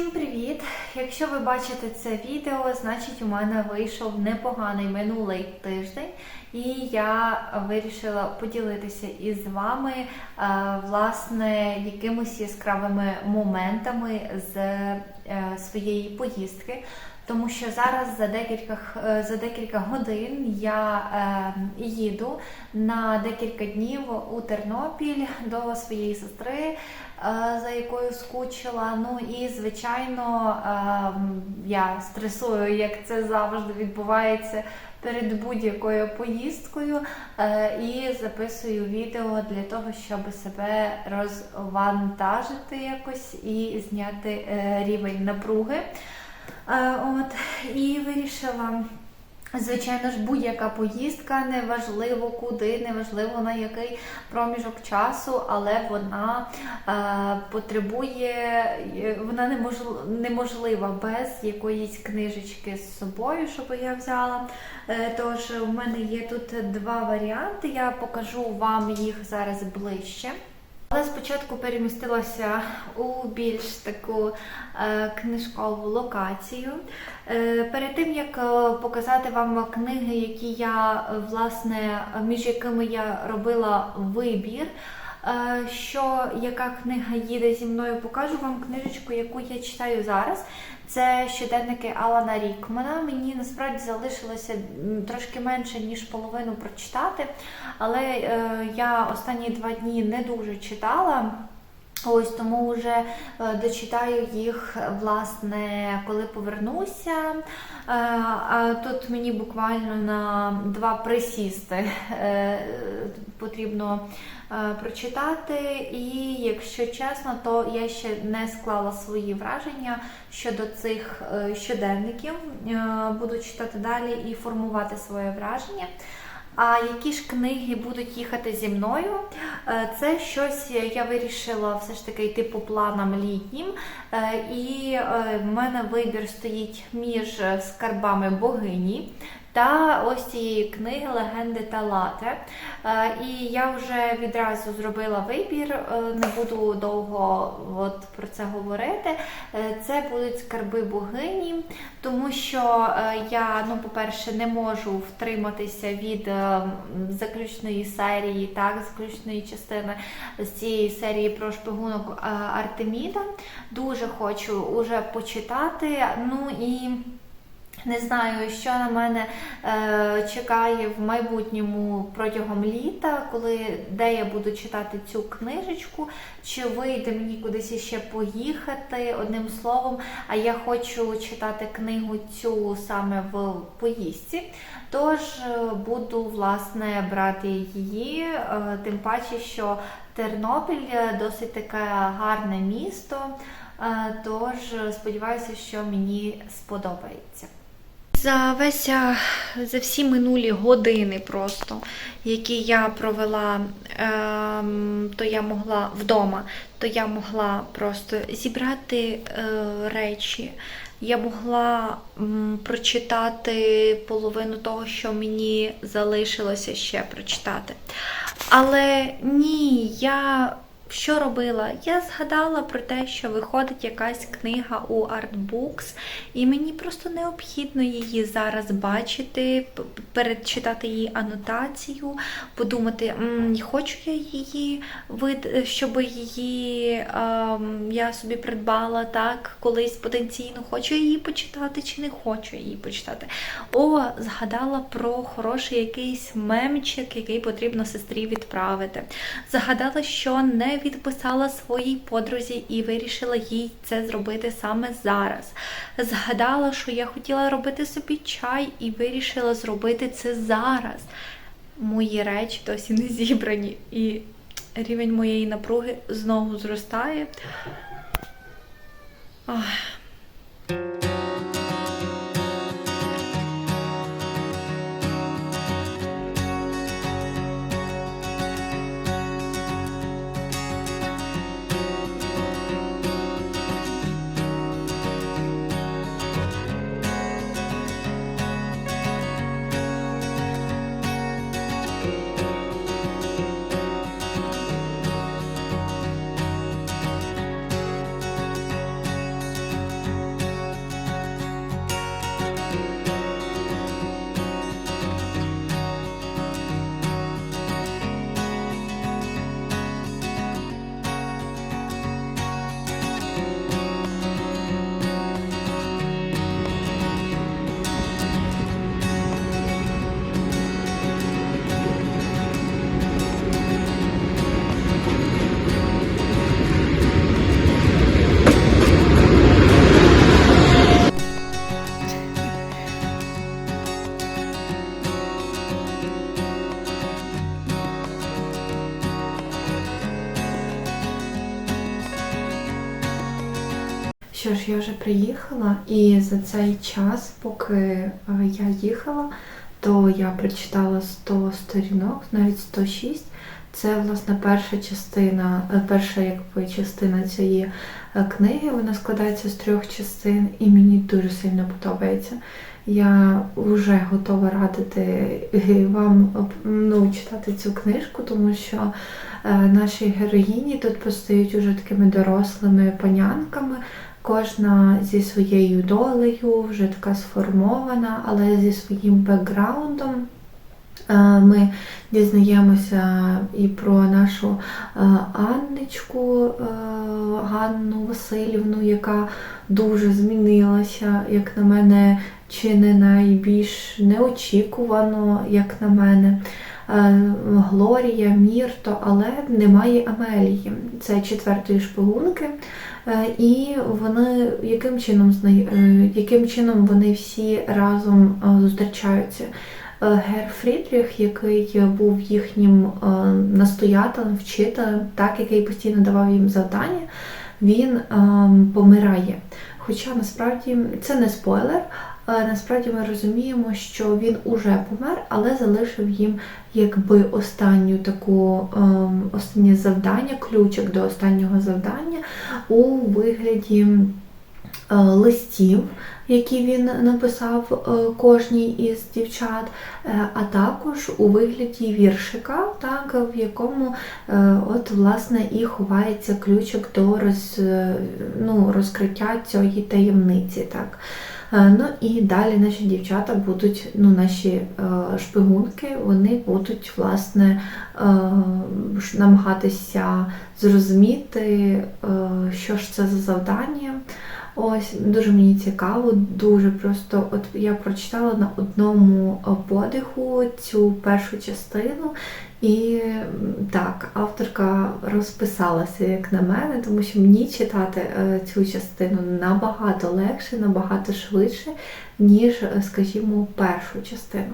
Всім привіт! Якщо ви бачите це відео, значить у мене вийшов непоганий минулий тиждень, і я вирішила поділитися із вами е, власне якимись яскравими моментами з е, своєї поїздки. Тому що зараз за декілька е, за декілька годин я е, їду на декілька днів у Тернопіль до своєї сестри, за якою скучила. Ну і звичайно, е, я стресую, як це завжди відбувається перед будь-якою поїздкою, е, і записую відео для того, щоб себе розвантажити якось і зняти е, рівень напруги. Е, От і вирішила. Звичайно ж, будь-яка поїздка, неважливо куди, неважливо на який проміжок часу, але вона е, потребує, е, вона неможлива, неможлива без якоїсь книжечки з собою, щоб я взяла. Е, тож у мене є тут два варіанти. Я покажу вам їх зараз ближче. Але спочатку перемістилася у більш таку е, книжкову локацію. Е, перед тим як е, показати вам книги, які я е, власне між якими я робила вибір. Що яка книга їде зі мною, покажу вам книжечку, яку я читаю зараз. Це щоденники Алана Рікмана. Мені насправді залишилося трошки менше ніж половину прочитати, але я останні два дні не дуже читала. Ось тому вже е, дочитаю їх, власне, коли повернуся. Е, тут мені буквально на два присісти е, потрібно прочитати. І якщо чесно, то я ще не склала свої враження щодо цих щоденників. Буду читати далі і формувати своє враження. А які ж книги будуть їхати зі мною? Е, Це щось я вирішила все ж таки йти по планам літнім. Е, І е, в мене вибір стоїть між скарбами богині. Та ось цієї книги Легенди та лате. І я вже відразу зробила вибір, е, не буду довго от про це говорити. Е, Це будуть скарби богині, тому що е, я, ну, по-перше, не можу втриматися від заключної серії, так, заключної частини з цієї серії про шпигунок Артеміда. Дуже хочу уже почитати. Ну і не знаю, що на мене е, чекає в майбутньому протягом літа, коли де я буду читати цю книжечку, чи вийде мені кудись іще поїхати, одним словом. А я хочу читати книгу цю саме в поїздці. Тож е, буду власне брати її, е, тим паче, що Тернопіль е, досить таке гарне місто. е, Тож сподіваюся, що мені сподобається. За весь за всі минулі години просто, які я провела, ем, то я могла вдома, то я могла просто зібрати е, речі. Я могла прочитати половину того, що мені залишилося ще прочитати. Але ні, я що робила? Я згадала про те, що виходить якась книга у Artbooks, і мені просто необхідно її зараз бачити, перечитати її анотацію, подумати, хочу я її щоб її ем, я собі придбала так колись потенційно, хочу її почитати чи не хочу її почитати. О, згадала про хороший якийсь мемчик, який потрібно сестрі відправити. Згадала, що не відписала своїй подрузі і вирішила їй це зробити саме зараз. Згадала, що я хотіла робити собі чай і вирішила зробити це зараз. Мої речі досі не зібрані, і рівень моєї напруги знову зростає. Ах. Тож я вже приїхала, і за цей час, поки е, я їхала, то я прочитала 100 сторінок, навіть 106. Це власне перша частина, е, перша якби частина цієї е, книги. Вона складається з трьох частин, і мені дуже сильно подобається. Я вже готова радити вам ну, читати цю книжку, тому що наші героїні тут постають уже такими дорослими панянками. Кожна зі своєю долею, вже така сформована, але зі своїм бекграундом. Е, Ми дізнаємося і про нашу е, Анничку е, Ганну Васильівну, яка дуже змінилася, як на мене, чи не найбільш неочікувано, як на мене. Глорія, Мірто, але немає Амелії. Це четвертої шпигунки. Е, І вони яким чином е, яким чином вони всі разом е, зустрічаються? Гер Фрідріх, який був їхнім настоятелем, вчителем, так, який постійно давав їм завдання, він е, помирає. Хоча насправді це не спойлер. Е, Насправді ми розуміємо, що він уже помер, але залишив їм якби останню таку ем, останнє завдання, ключик до останнього завдання у вигляді е, листів, які він написав е, кожній із дівчат, а також у вигляді віршика, так, в якому от, власне, і ховається ключик до роз, ну, розкриття цієї таємниці. Так. Е, Ну і далі наші дівчата будуть, ну, наші е, шпигунки, вони будуть власне е, намагатися зрозуміти, що ж це за завдання. Ось дуже мені цікаво, дуже просто. От я прочитала на одному е, подиху цю першу частину, і так, авторка розписалася, як на мене, тому що мені читати е, цю частину набагато легше, набагато швидше, ніж, е, скажімо, першу частину.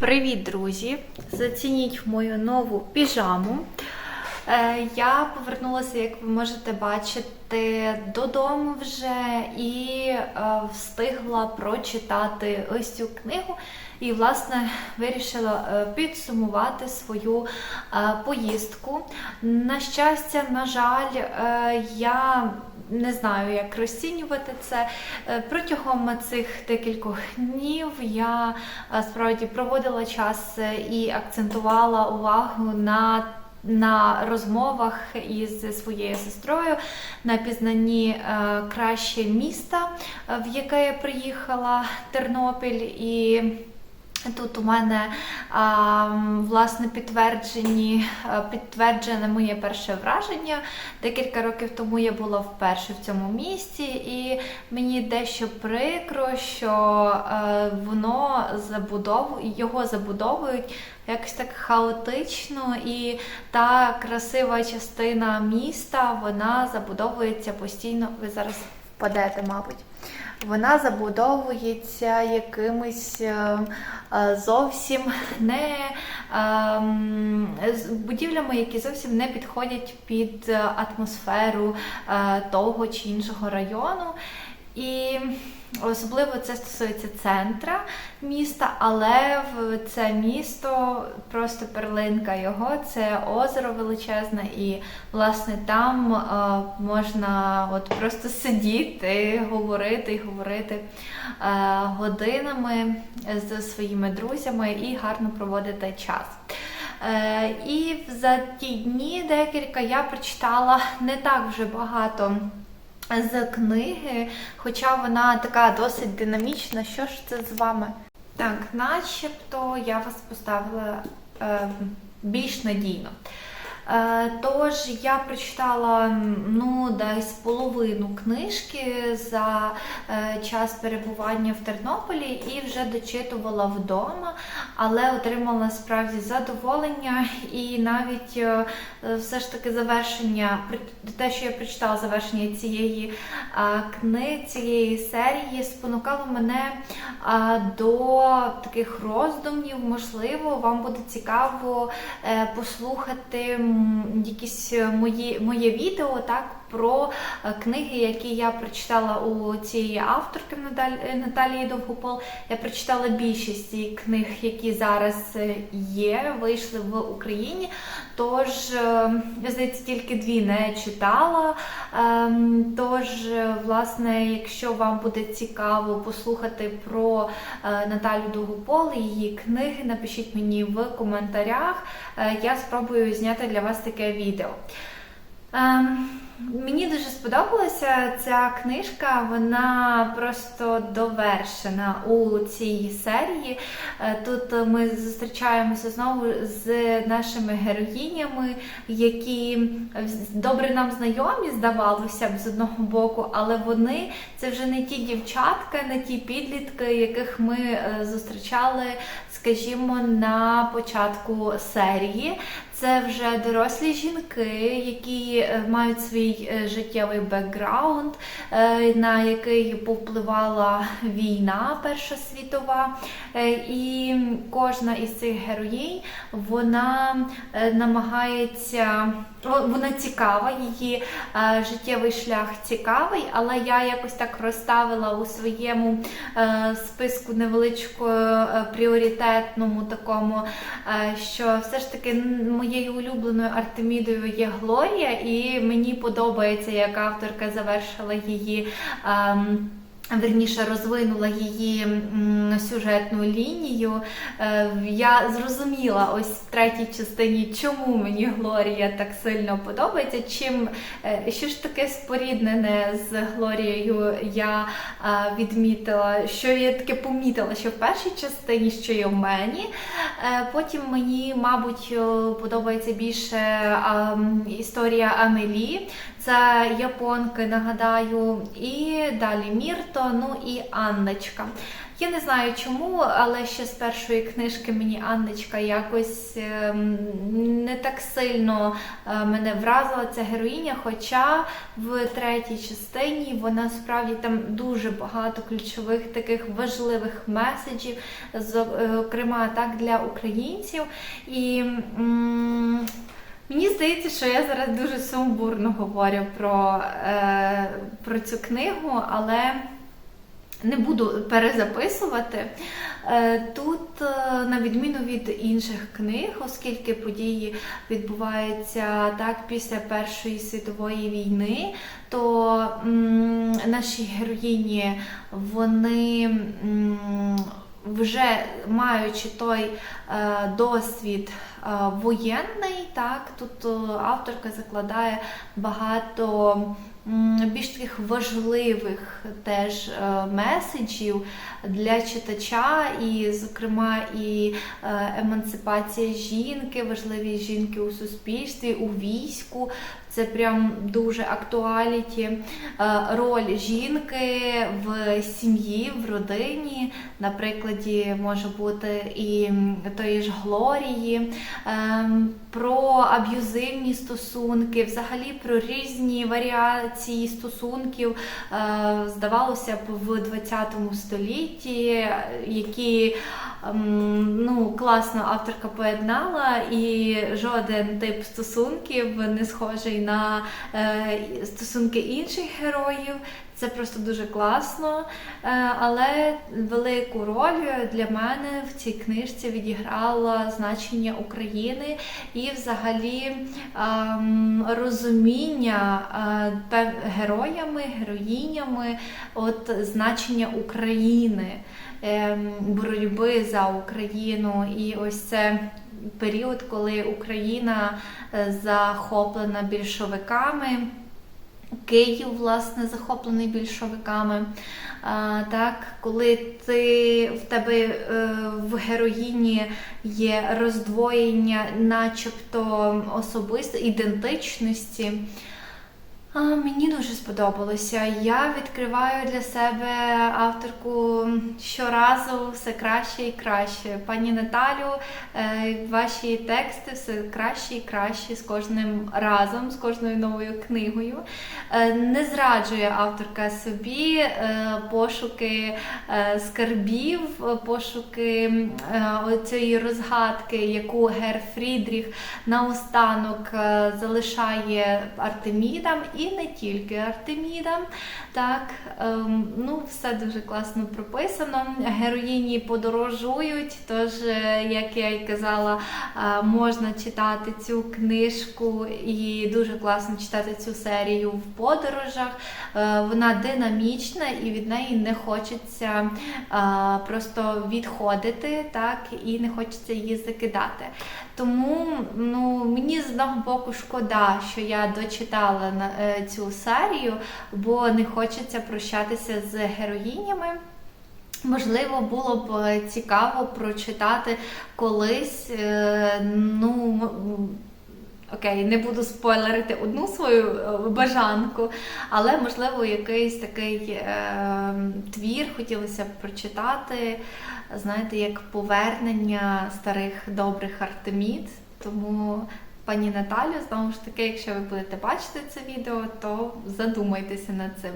Привіт, друзі! Зацініть мою нову піжаму. Е, Я повернулася, як ви можете бачити, додому вже і е, встигла прочитати ось цю книгу. І, власне, вирішила е, підсумувати свою поїздку. На щастя, на жаль, я не знаю, як розцінювати це. Е, Протягом цих декількох днів я е, справді проводила час е, і акцентувала увагу на на розмовах із своєю сестрою на пізнанні краще міста, в яке я приїхала Тернопіль і. Тут у мене а, власне підтверджені, е, підтверджене моє перше враження. Декілька років тому я була вперше в цьому місті, і мені дещо прикро, що е, воно забудову, його забудовують якось так хаотично, і та красива частина міста вона забудовується постійно. Ви зараз впадете, мабуть. Вона забудовується якимись е, е, зовсім не ем, будівлями, які зовсім не підходять під е, атмосферу того чи іншого району. І особливо це стосується центра міста, але в це місто просто перлинка його, це озеро величезне, і власне там е, можна от просто сидіти, говорити і говорити е, годинами з своїми друзями і гарно проводити час. Е, І за ті дні декілька я прочитала не так вже багато з книги, хоча вона така досить динамічна. Що ж це з вами? Так, начебто я вас поставила е, більш надійно. Е, Тож я прочитала ну, десь половину книжки за е, час перебування в Тернополі і вже дочитувала вдома, але отримала справді задоволення і навіть е, все ж таки завершення, те, що я прочитала завершення цієї книги, цієї серії, спонукало мене до таких роздумів. Можливо, вам буде цікаво послухати якісь е, мої, моє відео так, про е, книги, які я прочитала у цієї авторки е, Наталії Довгопол. Я прочитала більшість книг, які зараз є, вийшли в Україні. Тож, здається, тільки дві не читала. Ем, тож, власне, якщо вам буде цікаво послухати про Наталю Довгопол і її книги, напишіть мені в коментарях. Я спробую зняти для вас таке відео. Ем, Мені дуже сподобалася ця книжка, вона просто довершена у цій серії. Е, тут ми зустрічаємося знову з нашими героїнями, які добре нам знайомі, здавалося б, з одного боку, але вони це вже не ті дівчатка, не ті підлітки, яких ми е, зустрічали, скажімо, на початку серії. Це вже дорослі жінки, які е, мають свій е, життєвий бекграунд, е, на який повпливала війна Перша світова. І кожна із цих героїнь вона намагається, вона цікава, її життєвий шлях цікавий, але я якось так розставила у своєму списку невеличкому пріоритетному такому, що все ж таки мої моєю улюбленою Артемідою є Глорія, і мені подобається, як авторка завершила її. Ем, Верніше розвинула її сюжетну лінію. Е, я зрозуміла ось в третій частині, чому мені Глорія так сильно подобається. Чим е, що ж таке споріднене з Глорією я е, відмітила, що я таке помітила, що в першій частині, що є в мені. Потім мені, мабуть, подобається більше історія Амелі. Це японки, нагадаю, і далі Мірто, ну і Анночка. Я не знаю чому, але ще з першої книжки мені Анночка якось ем, не так сильно е, мене вразила ця героїня. Хоча в третій частині вона справді там дуже багато ключових таких важливих меседжів, зокрема так для українців. І Мені здається, що я зараз дуже сумбурно говорю про, е, про цю книгу, але не буду перезаписувати. Е, Тут, е, на відміну від інших книг, оскільки події відбуваються так після Першої світової війни, то м, наші героїні вони м, вже маючи той е, досвід е, воєнний, так тут е, авторка закладає багато більш таких важливих теж е, меседжів для читача, і, зокрема, і е, емансипація жінки, важливість жінки у суспільстві, у війську. Це прям дуже актуаліті. Е, Роль жінки в сім'ї, в родині. На прикладі може бути і тої ж Глорії, ем, про аб'юзивні стосунки, взагалі про різні варіації стосунків, е, здавалося б, в 20 столітті, які ем, ну, класно авторка поєднала, і жоден тип стосунків не схожий на е, стосунки інших героїв. Це просто дуже класно. Е, Але велику роль для мене в цій книжці відіграло значення України і взагалі ем, розуміння е, героями, героїнями от значення України, ем, боротьби за Україну. І ось це період, коли Україна е, захоплена більшовиками. Київ, власне, захоплений більшовиками. А, так, коли ти в тебе е, в героїні є роздвоєння, начебто особисто ідентичності. А, мені дуже сподобалося. Я відкриваю для себе авторку щоразу все краще і краще. Пані Наталю, е, ваші тексти все краще і краще з кожним разом, з кожною новою книгою. Е, Не зраджує авторка собі е, пошуки скарбів, пошуки оцієї розгадки, яку Гер Фрідріх наостанок залишає Артемідам і не тільки Артемідам. Так, ем, ну все дуже класно прописано. Героїні подорожують, тож, е, як я й казала, е, можна читати цю книжку і дуже класно читати цю серію в подорожах. Е, Вона динамічна і від неї не хочеться просто відходити, так, і не хочеться її закидати. Тому ну, мені з одного боку шкода, що я дочитала е, цю серію, бо не хочеться прощатися з героїнями. Можливо, було б е, цікаво прочитати колись. е, Ну, окей, не буду спойлерити одну свою бажанку, але можливо якийсь такий е, твір хотілося б прочитати, знаєте, як повернення старих добрих Артемід. Тому. Пані Наталю, знову ж таки, якщо ви будете бачити це відео, то задумайтеся над цим.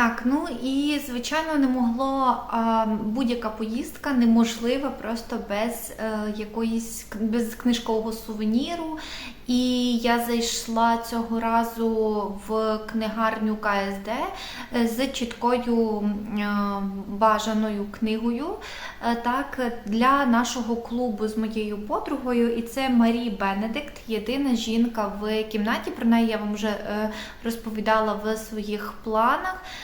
Так, ну і звичайно не могло будь-яка поїздка неможлива просто без е, якоїсь без книжкового сувеніру. І я зайшла цього разу в книгарню КСД е, з чіткою е, бажаною книгою. Так, для нашого клубу з моєю подругою, і це Марі Бенедикт, єдина жінка в кімнаті. Про неї я вам вже розповідала в своїх планах.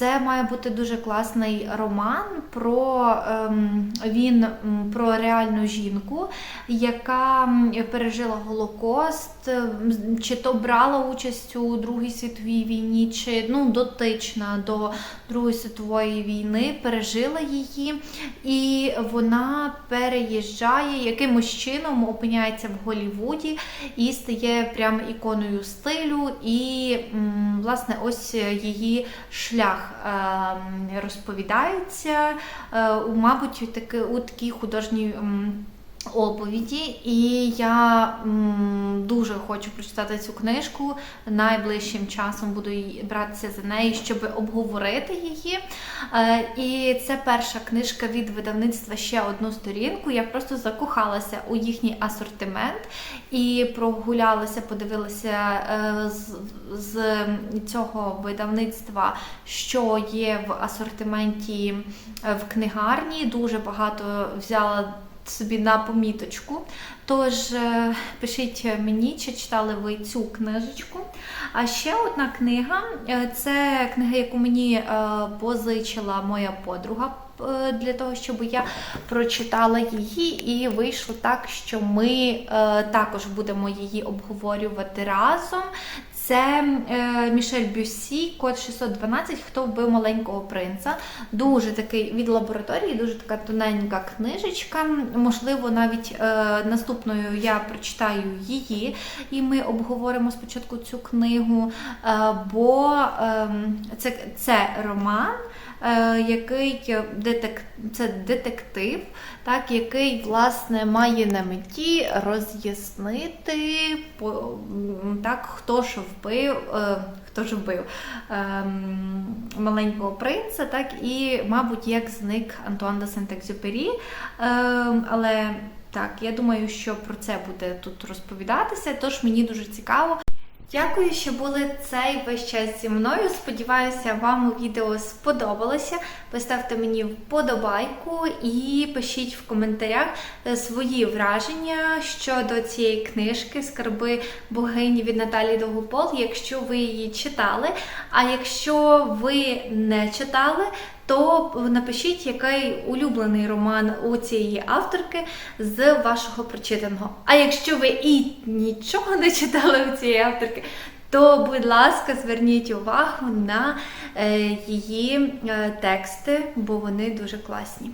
Це має бути дуже класний роман про ем, він про реальну жінку, яка пережила Голокост, чи то брала участь у Другій світовій війні, чи ну дотична до Другої світової війни, пережила її, і вона переїжджає якимось чином, опиняється в Голлівуді і стає прям іконою стилю. І власне ось її шлях ем, розповідається, е, мабуть, у такій художній оповіді, і я м, дуже хочу прочитати цю книжку. Найближчим часом буду братися за неї, щоб обговорити її. Е, і це перша книжка від видавництва ще одну сторінку. Я просто закохалася у їхній асортимент і прогулялася, подивилася е, з, з цього видавництва, що є в асортименті е, в книгарні. Дуже багато взяла собі на поміточку. Тож е, пишіть мені, чи читали ви цю книжечку. А ще одна книга е, це книга, яку мені е, позичила моя подруга. Для того, щоб я прочитала її, і вийшло так, що ми також будемо її обговорювати разом. Це е, Мішель Бюсі, код 612, хто вбив маленького принца. Дуже такий від лабораторії, дуже така тоненька книжечка. Можливо, навіть е, наступною я прочитаю її, і ми обговоримо спочатку цю книгу. Е, бо е, це, це роман. Е, Який детек... це детектив, так, який власне має на меті роз'яснити так, хто ж вбив, е, хто ж вбив ем, маленького принца, так, і, мабуть, як зник Антуан де Сент-Екзюпері. Ем, але так, я думаю, що про це буде тут розповідатися, тож мені дуже цікаво. Дякую, що були цей весь час зі мною. Сподіваюся, вам відео сподобалося. Поставте мені вподобайку і пишіть в коментарях свої враження щодо цієї книжки Скарби богині від Наталії Довгопол, якщо ви її читали. А якщо ви не читали, то напишіть, який улюблений роман у цієї авторки з вашого прочитаного. А якщо ви і нічого не читали у цієї авторки, то, будь ласка, зверніть увагу на е, її е, тексти, бо вони дуже класні.